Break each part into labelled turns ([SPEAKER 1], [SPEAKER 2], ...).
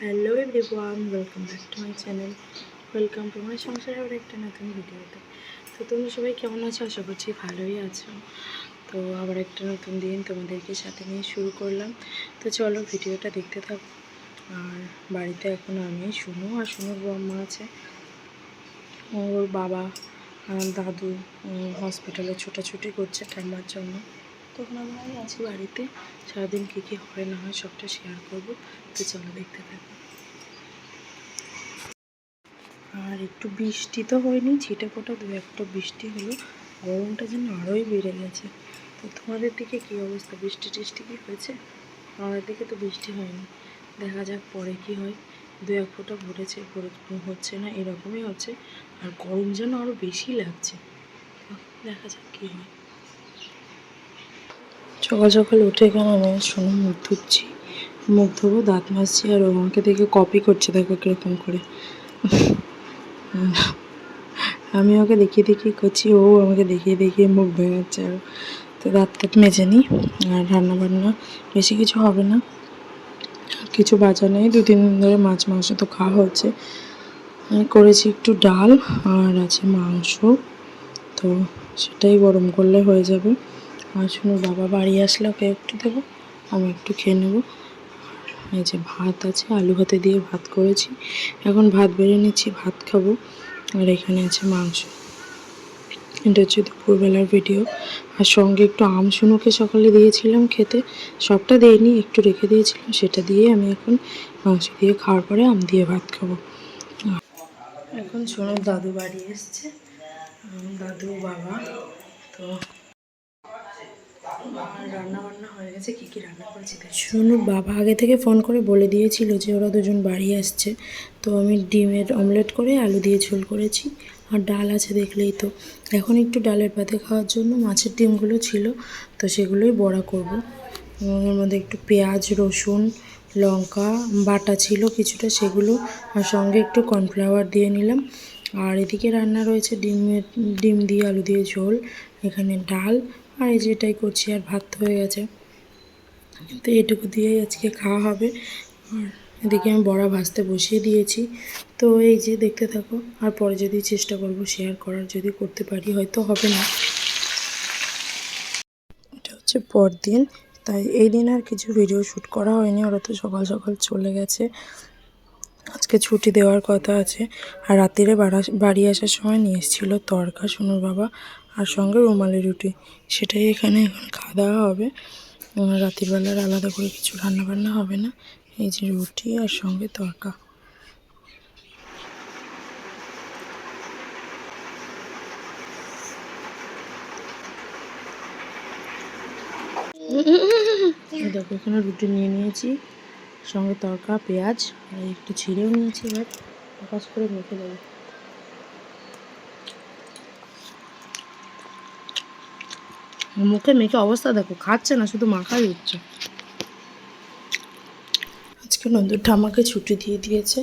[SPEAKER 1] Hello everyone welcome back to my channel welcome to my সংসারে আবার একটা নতুন ভিডিওতে। তো তোমরা সবাই কেমন আছো? আশা করছি ভালোই আছো। তো আবার একটা নতুন দিন তোমাদেরকে সাথে নিয়ে শুরু করলাম। তো চলো ভিডিওটা দেখতে থাকো। আর বাড়িতে এখন আমি শুনু আর শুনুর বাবা আছে। ওর বাবা আর দাদু হসপিটালে ছোটাছুটি করছে ঠাম্মার জন্য। তখন আমরাই আছি বাড়িতে সারাদিন কী কী হয় না হয় সবটা শেয়ার করব। তো চলো দেখতে থাকো। আর একটু বৃষ্টি তো হয়নি, ছিটে ফোটা দু একটা বৃষ্টি হলো। গরমটা যেন আরোই বেড়ে গেছে। তো তোমাদের দিকে কী অবস্থা? বৃষ্টি টিষ্টি কি হয়েছে? আমাদের দিকে তো বৃষ্টি হয়নি। দেখা যাক পরে কি হয়। দু এক ফোঁটা ভরেছে ভরে হচ্ছে না, এরকমই হচ্ছে। আর গরম যেন আরও বেশি লাগছে। দেখা যাক কী হয়। সকাল সকাল উঠে কেন আমি শোনো মুখ ধুচ্ছি। মুখ ধোবো, দাঁত মাজছি আর ও আমাকে দেখে কপি করছে, দেখো কীরকম করে। আমি ওকে দেখিয়ে দেখিয়ে করছি, ও আমাকে দেখিয়ে দেখিয়ে মুখ ভেঙাচ্ছে আর। তো দাঁত টাত মেজে নিই আর রান্না বান্না বেশি কিছু হবে না। কিছু বাজা নেই, দু তিন দিন ধরে মাছ মাংস তো খাওয়া হচ্ছে। আমি করেছি একটু ডাল, আর আছে মাংস। তো সেটাই গরম করলে হয়ে যাবে। আর শুনো বাবা বাড়ি আসলে ওকে একটু দেবো, আমি একটু খেয়ে নেব। এই যে ভাত আছে, আলু ভাতে দিয়ে ভাত করেছি। এখন ভাত বেড়ে নিচ্ছি, ভাত খাব। আর এখানে আছে মাংস। এটা হচ্ছে দুপুরবেলার ভিডিও আর সঙ্গে একটু আম শুনুকে সকালে দিয়েছিলাম খেতে। সবটা দিইনি, একটু রেখে দিয়েছিলাম, সেটা দিয়ে আমি এখন মাংস দিয়ে খাওয়ার পরে আম দিয়ে ভাত খাব। এখন শোনো, দাদু বাড়ি এসছে। দাদু, বাবা, তো রান্না বাবা আগে থেকে ফোন করে বলে দিয়েছিল যে ওরা দুজন বাড়ি আসছে। তো আমি ডিমের অমলেট করে আলু দিয়ে ঝোল করেছি, আর ডাল আছে দেখলেই তো। এখন একটু ডালের পাতে খাওয়ার জন্য মাছের ডিমগুলো ছিল, তো সেগুলোই বড়া করব। এবং এর মধ্যে একটু পেঁয়াজ, রসুন, লঙ্কা, বাটা ছিল কিছুটা, সেগুলো, আর সঙ্গে একটু কর্নফ্লাওয়ার দিয়ে নিলাম। আর এদিকে রান্না রয়েছে ডিমের ডিম দিয়ে আলু দিয়ে ঝোল, এখানে ডাল, আর এই যেটাই করছি আর ভাত হয়ে গেছে। তো এটুকু দিয়েই আজকে খাওয়া হবে। আর এদিকে আমি বড়া ভাজতে বসিয়ে দিয়েছি। তো এই যে দেখতে থাকো, আর পরে যদি চেষ্টা করব শেয়ার করার, যদি করতে পারি হয়তো হবে না। এটা হচ্ছে পরদিন, তাই এই দিন আর কিছু ভিডিও শ্যুট করা হয়নি, ওরা তো সকাল সকাল চলে গেছে। আজকে ছুটি দেওয়ার কথা আছে। আর রাত্রিরে বাড়ি আসার সময় নিয়ে এসেছিল তরকা, সোনুর বাবা আর সঙ্গে রুমালি রুটি। সেটাই এখানে এখন খাওয়া দাওয়া হবে। আর রাতের বেলার আলাদা করে কিছু রান্না বান্না হবে না। এই যে রুটি আর সঙ্গে তরকা। দেখো, এখানে রুটি নিয়ে নিয়েছি। সঙ্গে তরকা, পেঁয়াজ আর একটু ছিঁড়েও নিয়েছি এবার। কাজ করে মেখে দেবো মুখে মেখে অবস্থা দেখো, খাচ্ছে না, শুধু মাখাই হচ্ছে। আজকে নন্দুর ঠাম্মাকে ছুটি দিয়ে দিয়েছে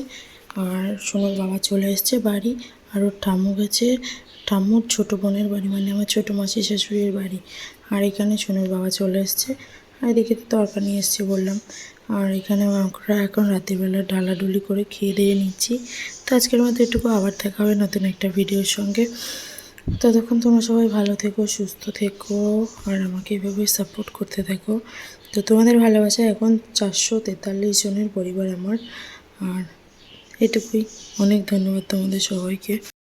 [SPEAKER 1] আর সোনার বাবা চলে এসছে বাড়ি আর ওর ঠাম্মু গেছে। ঠাম্মুর ছোটো বোনের বাড়ি মানে আমার ছোটো মাসি শাশুড়ির বাড়ি। আর এখানে সোনার বাবা চলে এসছে। আর এদিকে তো তরকা নিয়ে এসছে বললাম। আর এখানে আমরা এখন রাত্রিবেলা ডালাডুলি করে খেয়ে দিয়ে নিচ্ছি। তো আজকের মতো এটুকু। আবার দেখা হবে নতুন একটা ভিডিওর সঙ্গে। ততক্ষণ তোমরা সবাই ভালো থেকো, সুস্থ থেকো, আর আমাকে এভাবে সাপোর্ট করতে থাকো। তো তোমাদের ভালোবাসা এখন চারশো তেতাল্লিশ জনের পরিবার আমার। আর এটুকুই। অনেক ধন্যবাদ তোমাদের সবাইকে।